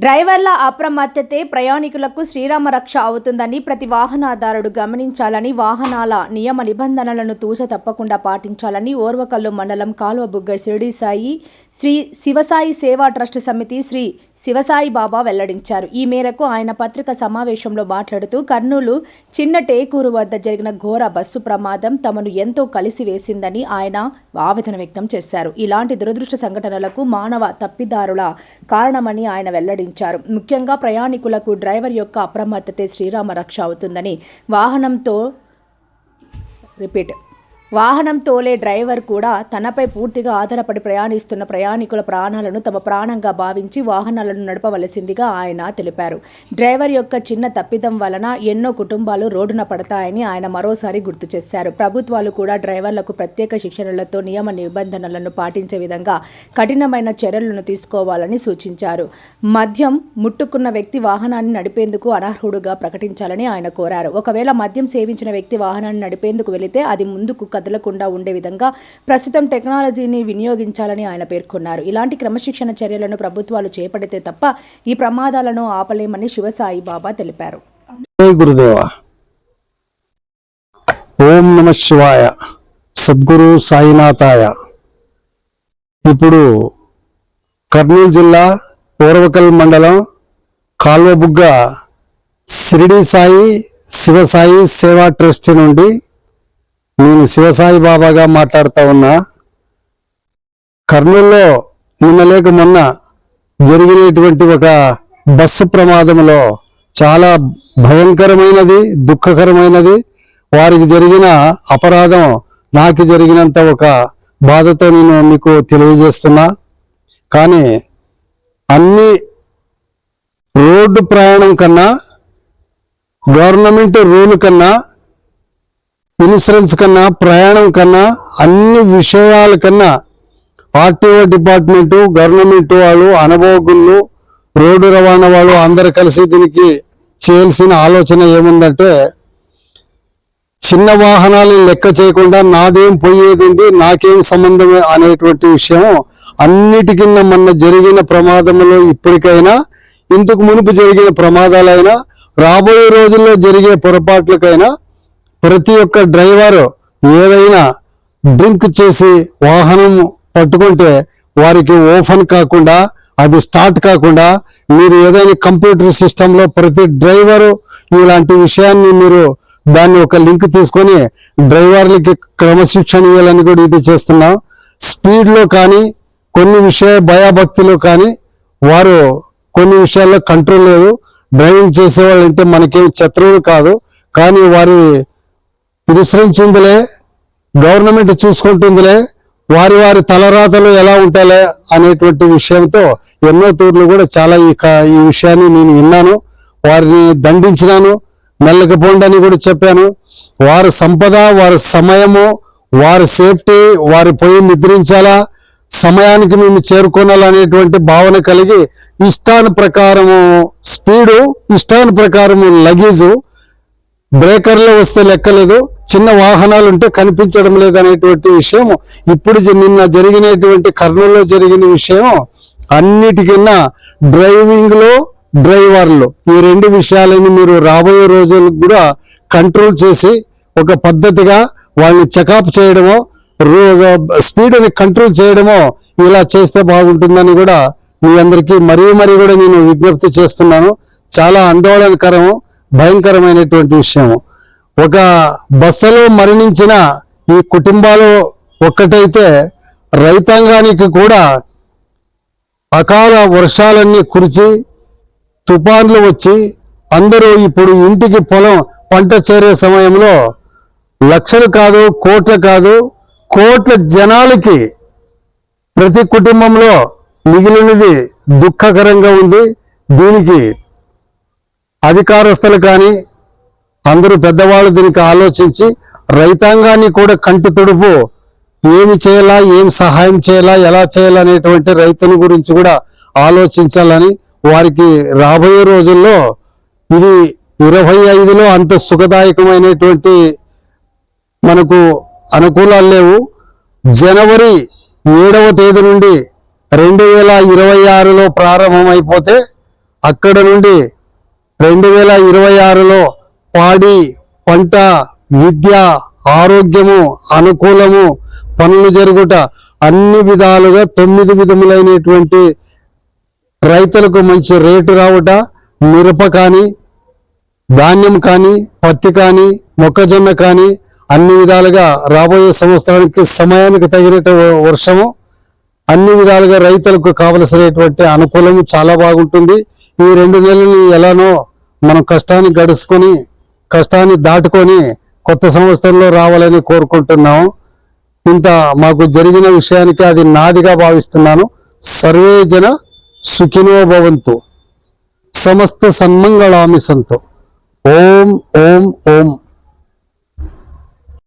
డ్రైవర్ల అప్రమత్తతే ప్రయాణికులకు శ్రీరామ రక్ష అవుతుందని ప్రతి వాహనదారుడు గమనించాలని వాహనాల నియమ నిబంధనలను తూచ తప్పకుండా పాటించాలని ఓర్వకల్లు మండలం కాలువబుగ్గ షిరిడి సాయి శ్రీ శివసాయి సేవా ట్రస్ట్ సమితి శ్రీ శివసాయి బాబా వెల్లడించారు. ఈ మేరకు ఆయన పత్రికా సమావేశంలో మాట్లాడుతూ కర్నూలు చిన్న టేకూరు వద్ద జరిగిన ఘోర బస్సు ప్రమాదం తమను ఎంతో కలిసివేసిందని ఆయన ఆవేదన వ్యక్తం చేశారు. ఇలాంటి దురదృష్ట సంఘటనలకు మానవ తప్పిదారుల కారణమని ఆయన వెల్లడించారు. ముఖ్యంగా ప్రయాణికులకు డ్రైవర్ యొక్క అప్రమత్తతే శ్రీరామ రక్ష అవుతుందని వాహనంతో రిపీట్ వాహనం తోలే డ్రైవర్ కూడా తనపై పూర్తిగా ఆధారపడి ప్రయాణిస్తున్న ప్రయాణికుల ప్రాణాలను తమ ప్రాణంగా భావించి వాహనాలను నడపవలసిందిగా ఆయన తెలిపారు. డ్రైవర్ యొక్క చిన్న తప్పిదం వలన ఎన్నో కుటుంబాలు రోడ్డున పడతాయని ఆయన మరోసారి గుర్తు చేశారు. ప్రభుత్వాలు కూడా డ్రైవర్లకు ప్రత్యేక శిక్షణలతో నియమ నిబంధనలను పాటించే విధంగా కఠినమైన చర్యలను తీసుకోవాలని సూచించారు. మద్యం ముట్టుకున్న వ్యక్తి వాహనాన్ని నడిపేందుకు అనర్హుడుగా ప్రకటించాలని ఆయన కోరారు. ఒకవేళ మద్యం సేవించిన వ్యక్తి వాహనాన్ని నడిపేందుకు వెళితే అది ముందుకు కదలకుండా ఉండే విధంగా ప్రస్తుతం టెక్నాలజీని వినియోగించాలని ఆయన పేర్కొన్నారు. ఇలాంటి క్రమశిక్షణ చర్యలను ప్రభుత్వాలు చేపడితే తప్ప ఈ ప్రమాదాలను ఆపలేమని శివసాయి బాబా తెలిపారు. జై గురుదేవ. ఓం నమ శివాయ. సద్గురు సాయినాథాయ. ఇప్పుడు కర్నూలు జిల్లా ఓరవకల్ మండలం కాల్వబుగ్గ షిరిడి సాయి శివసాయి సేవా ట్రస్ట్ నుండి నేను శివసాయి బాబాగా మాట్లాడుతూ ఉన్నా. కర్నూల్లో నిన్న లేక మొన్న జరిగినటువంటి ఒక బస్సు ప్రమాదంలో చాలా భయంకరమైనది దుఃఖకరమైనది. వారికి జరిగిన అపరాధం నాకు జరిగినంత ఒక బాధతో నేను మీకు తెలియజేస్తున్నా. కానీ అన్ని రోడ్డు ప్రయాణం కన్నా గవర్నమెంట్ రూల్ కన్నా ఇన్సూరెన్స్ కన్నా ప్రయాణం కన్నా అన్ని విషయాల కన్నా ఆర్టీఓ డిపార్ట్మెంటు గవర్నమెంట్ వాళ్ళు అనుభవజ్ఞులు రోడ్డు రవాణా వాళ్ళు అందరు కలిసి దీనికి చేయాల్సిన ఆలోచన ఏముందంటే చిన్న వాహనాలు లెక్క చేయకుండా నాదేం పోయేది ఉంది నాకేం సంబంధం అనేటువంటి విషయం అన్నిటికిన్న మొన్న జరిగిన ప్రమాదంలో ఇప్పటికైనా ఇంతకు మునుపు జరిగిన ప్రమాదాలైనా రాబోయే రోజుల్లో జరిగే పొరపాట్లకైనా ప్రతి ఒక్క డ్రైవర్ ఏదైనా డ్రింక్ చేసి వాహనం పట్టుకుంటే వారికి ఓపెన్ కాకుండా అది స్టార్ట్ కాకుండా మీరు ఏదైనా కంప్యూటర్ సిస్టంలో ప్రతి డ్రైవరు ఇలాంటి విషయాన్ని మీరు దాన్ని ఒక లింక్ తీసుకొని డ్రైవర్లకి క్రమశిక్షణ ఇవ్వాలని కూడా ఇది చేస్తున్నాం. స్పీడ్లో కానీ కొన్ని విషయ భయభక్తిలో కానీ వారు కొన్ని విషయాల్లో కంట్రోల్ లేదు. డ్రైవింగ్ చేసే అంటే మనకేం శత్రువులు కాదు. కానీ వారి ఇన్సూరెన్స్ గవర్నమెంట్ చూసుకుంటుందిలే వారి వారి తలరాతలు ఎలా ఉంటాలే అనేటువంటి విషయంతో ఎన్నో తూర్లు కూడా చాలా ఈ క- ఈ విషయాన్ని నేను విన్నాను. వారిని దండించినాను. మెల్లకపోండి అని కూడా చెప్పాను. వారి సంపద వారి సమయము వారి సేఫ్టీ వారి పోయి నిద్రించాలా సమయానికి మేము చేరుకోనాలనేటువంటి భావన కలిగి ఇష్టాను ప్రకారము స్పీడు ఇష్టాను ప్రకారము లగేజు బ్రేకర్లో వస్తే లెక్కలేదు. చిన్న వాహనాలు ఉంటే కనిపించడం లేదనేటువంటి విషయం ఇప్పుడు నిన్న జరిగినటువంటి కర్నూలులో జరిగిన విషయం అన్నిటికన్నా డ్రైవింగ్లో డ్రైవర్లు ఈ రెండు విషయాలని మీరు రాబోయే రోజులకు కూడా కంట్రోల్ చేసి ఒక పద్ధతిగా వాళ్ళని చెకప్ చేయడమో స్పీడ్ని కంట్రోల్ చేయడమో ఇలా చేస్తే బాగుంటుందని కూడా మీ అందరికీ మరీ మరీ కూడా నేను విజ్ఞప్తి చేస్తున్నాను. చాలా ఆందోళనకరము భయంకరమైనటువంటి విషయము. ఒక బస్సులో మరణించిన ఈ కుటుంబాలు ఒక్కటైతే రైతాంగానికి కూడా అకాల వర్షాలన్నీ కురిచి తుఫాన్లు వచ్చి అందరూ ఇప్పుడు ఇంటికి పొలం పంట చేరే సమయంలో లక్షలు కాదు కోట్లు కాదు కోట్ల జనాలకి ప్రతి కుటుంబంలో మిగిలినది దుఃఖకరంగా ఉంది. దీనికి అధికారస్తులు కానీ అందరూ పెద్దవాళ్ళు దీనికి ఆలోచించి రైతాంగాన్ని కూడా కంటి తుడుపు ఏమి చేయాలా ఏం సహాయం చేయాలా ఎలా చేయాలనేటువంటి రైతుల గురించి కూడా ఆలోచించాలని వారికి రాబోయే రోజుల్లో ఇది ఇరవై ఐదులో అంత సుఖదాయకమైనటువంటి మనకు అనుకూలాలు లేవు. జనవరి ఏడవ తేదీ నుండి రెండు వేల ఇరవై ఆరులో ప్రారంభమైపోతే అక్కడ నుండి రెండు వేల ఇరవై ఆరులో పాడి పంట విద్య ఆరోగ్యము అనుకూలము పనులు జరుగుట అన్ని విధాలుగా తొమ్మిది విధములైనటువంటి రైతులకు మంచి రేటు రావుట మిరప కానీ ధాన్యం కానీ పత్తి కానీ మొక్కజొన్న కానీ అన్ని విధాలుగా రాబోయే సంవత్సరానికి సమయానికి తగినట్టు వర్షము అన్ని విధాలుగా రైతులకు కావలసినటువంటి అనుకూలము చాలా బాగుంటుంది. ఈ రెండు నెలలు ఎలానో మనం కష్టాన్ని గడుచుకొని కష్టాన్ని దాటుకొని కొత్త సంవత్సరంలో రావాలని కోరుకుంటున్నాము. ఇంత మాకు జరిగిన విషయానికి అది నాదిగా భావిస్తున్నాను. సర్వే జన సుఖినో భవంతు. సమస్త సన్మంగళామి సంతు. ఓం ఓం ఓం.